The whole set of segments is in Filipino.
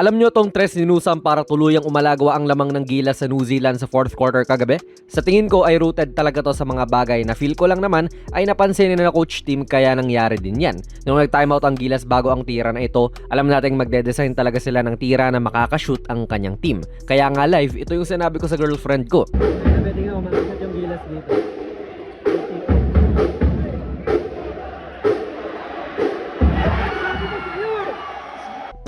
Alam nyo tong tres ni Nusam para tuluyang umalagwa ang lamang ng Gilas sa New Zealand sa fourth quarter kagabi? Sa tingin ko ay rooted talaga to sa mga bagay na feel ko lang naman ay napansin na coach team kaya nangyari din yan. Nung nag-timeout ang Gilas bago ang tira na ito, alam nating magde-design talaga sila ng tira na makakashoot ang kanyang team. Kaya nga live, ito yung sinabi ko sa girlfriend ko. Pwede nga umakyat yung gilas dito.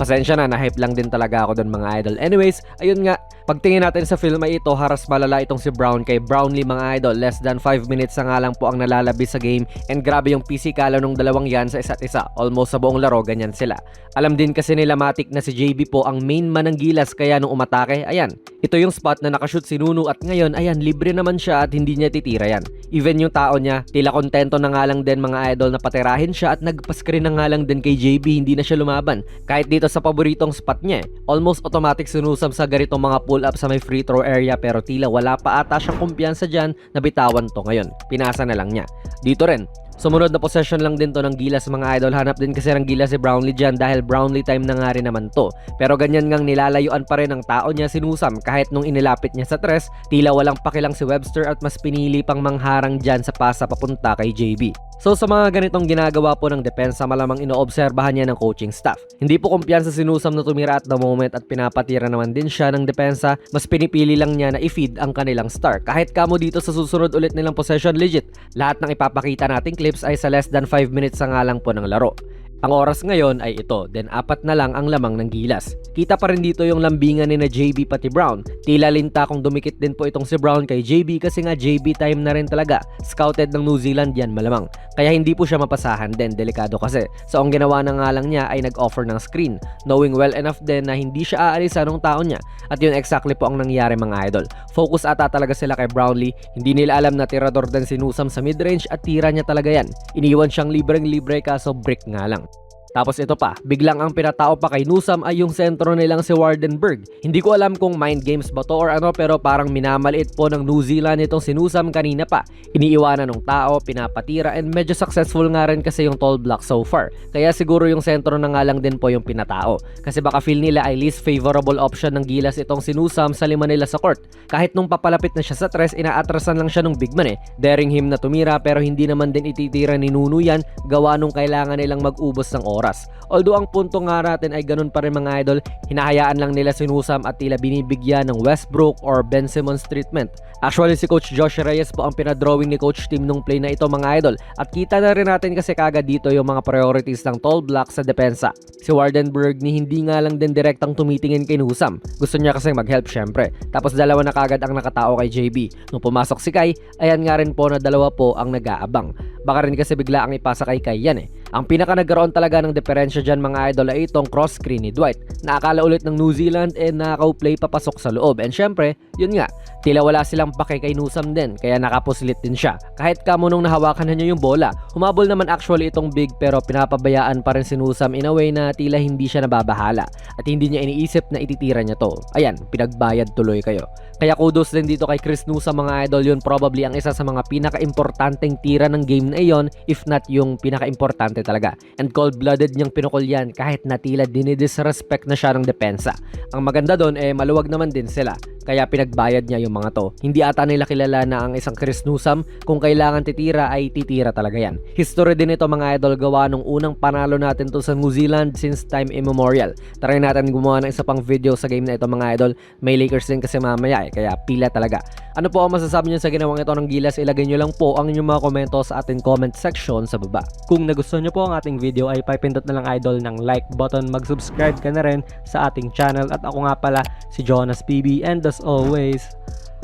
Pasensya na, na-hype lang din talaga ako doon mga idol. Anyways, ayun nga, pagtingin natin sa film ay ito, haras malala itong si Brown kay Brownlee mga idol. Less than 5 minutes na nga lang po ang nalalabi sa game and grabe yung pisikalo nung dalawang yan sa isa't isa. Almost sa buong laro, ganyan sila. Alam din kasi nila Matic na si JB po ang main man ng gilas kaya nung umatake, ayan, ito yung spot na nakashoot si Nuno at ngayon, ayan, libre naman siya at hindi niya titira yan. Even yung tao niya, tila kontento na nga lang din mga idol na patirahin siya at nagpa-screen na nga lang din kay JB, hindi na siya lumaban. Kahit dito sa paboritong spot niya, eh. almost automatic sinusam sa ganitong mga pull-up sa may free throw area pero tila wala pa ata siyang kumpiyansa dyan na bitawan to ngayon. Pinasa na lang niya. Dito rin, Sumunod na possession lang din to ng Gilas mga idol. Hanap din kasi ng Gilas si Brownlee dyan dahil Brownlee time na nga rin naman to. Pero ganyan ngang nilalayuan pa rin ng tao niya sinusam kahit nung inilapit niya sa tres, tila walang pakilang si Webster at mas pinili pang mangharang dyan sa pasa papunta kay JB. So sa mga ganitong ginagawa po ng depensa malamang inoobserbahan niya ng coaching staff. Hindi po kumpiyansa sinusam na tumira at the moment at pinapatira naman din siya ng depensa, mas pinipili lang niya na i-feed ang kanilang star. Kahit kamo dito sa susunod ulit nilang possession legit, lahat ng ipapakita nating clips ay sa less than 5 minutes sa nga lang po ng laro. Ang oras ngayon ay ito, then apat na lang ang lamang ng gilas. Kita pa rin dito yung lambingan ni na JB pati Brown. Tila linta kung dumikit din po itong si Brown kay JB kasi nga JB time na rin talaga. Scouted ng New Zealand yan malamang. Kaya hindi po siya mapasahan din, delikado kasi. So ang ginawa na nga lang niya ay nag-offer ng screen, knowing well enough din na hindi siya aalisan ng tao niya. At yun exactly po ang nangyari mga idol. Focus ata talaga sila kay Brownlee, hindi nila alam na tirador din sinusam sa midrange at tira niya talaga yan. Iniwan siyang libreng-libre kaso brick nga lang. Tapos ito pa, biglang ang pinatao pa kay Nusam ay yung sentro nilang si Wardenberg. Hindi ko alam kung mind games ba to or ano pero parang minamaliit po ng New Zealand itong si Nusam kanina pa. Iniiwanan ng tao, pinapatira and medyo successful nga rin kasi yung tall block so far. Kaya siguro yung sentro na nga lang din po yung pinatao. Kasi baka feel nila ay least favorable option ng Gilas itong si Nusam sa lima nila sa court. Kahit nung papalapit na siya sa tres, inaatrasan lang siya ng big man eh. Daring him na tumira pero hindi naman din ititira ni Nuno yan gawa nung kailangan nilang mag-ubos ng oras oras. Although ang punto nga natin ay ganun pa rin mga idol, hinahayaan lang nila sinusam at tila binibigyan ng Westbrook or Ben Simmons treatment. Actually si Coach Josh Reyes po ang pinadrawing ni Coach Tim nung play na ito mga idol at kita na rin natin kasi kagad dito yung mga priorities ng tall block sa depensa. Si Wardenberg ni hindi nga lang din direktang tumitingin kay Nusam. Gusto niya kasi mag-help syempre. Tapos dalawa na kagad ang nakatao kay JB. Nung pumasok si Kai, ayan nga rin po na dalawa po ang nag-aabang. Baka rin kasi bigla ang ipasa kay Kai yan eh. Ang pinaka nagkaroon talaga ng diferensya dyan mga idol ay itong cross screen ni Dwight. Naakala ulit ng New Zealand eh nakaka-play papasok sa loob. And syempre, yun nga, tila wala silang pake kay Nusam din kaya nakapuslit din siya. Kahit kamo nung nahawakan na niya yung bola, humabol naman actually itong big pero pinapabayaan pa rin si Nusam in a way na tila hindi siya nababahala at hindi niya iniisip na ititira niya to. Ayan, pinagbayad tuloy kayo. Kaya kudos din dito kay Chris Nusam mga idol yun probably ang isa sa mga pinaka-importanteng tira ng game na iyon if not yung pinaka-importante talaga. And cold-blooded niyang pinukol yan kahit na tila dinidisrespect na siya ng depensa. Ang maganda doon eh maluwag naman din sila kaya pinagbayad niya yung mga to. Hindi ata nila kilala na ang isang Chris Newsome kung kailangan titira ay titira talaga yan. History din ito mga idol gawa nung unang panalo natin to sa New Zealand since time immemorial. Try natin gumawa ng isa pang video sa game na ito mga idol. May Lakers din kasi mamaya eh, kaya pila talaga. Ano po ang masasabi niyo sa ginawang ito ng Gilas? Ilagay niyo lang po ang inyong mga komento sa ating comment section sa baba. Kung nagustuhan niyo po ang ating video ay papindot na lang idol ng like button, mag-subscribe ka na rin sa ating channel at ako nga pala si Jonas PB and as always,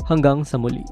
hanggang sa muli.